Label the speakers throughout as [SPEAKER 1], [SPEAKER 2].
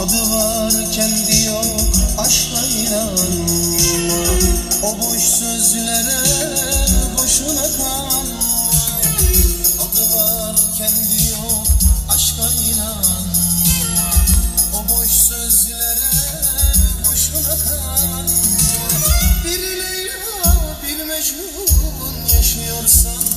[SPEAKER 1] Adı var kendi yok aşka inanma O boş sözlere boşuna kanma Adı var kendi yok aşka inanma O boş sözlere boşuna kanma Bir Leyla bir Mecnun yaşıyorsan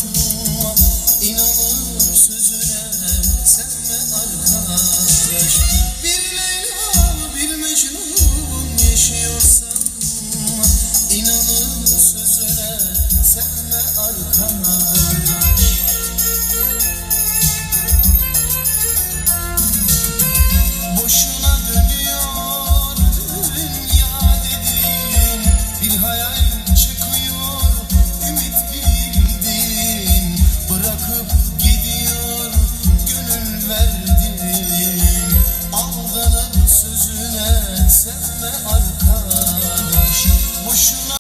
[SPEAKER 1] sevme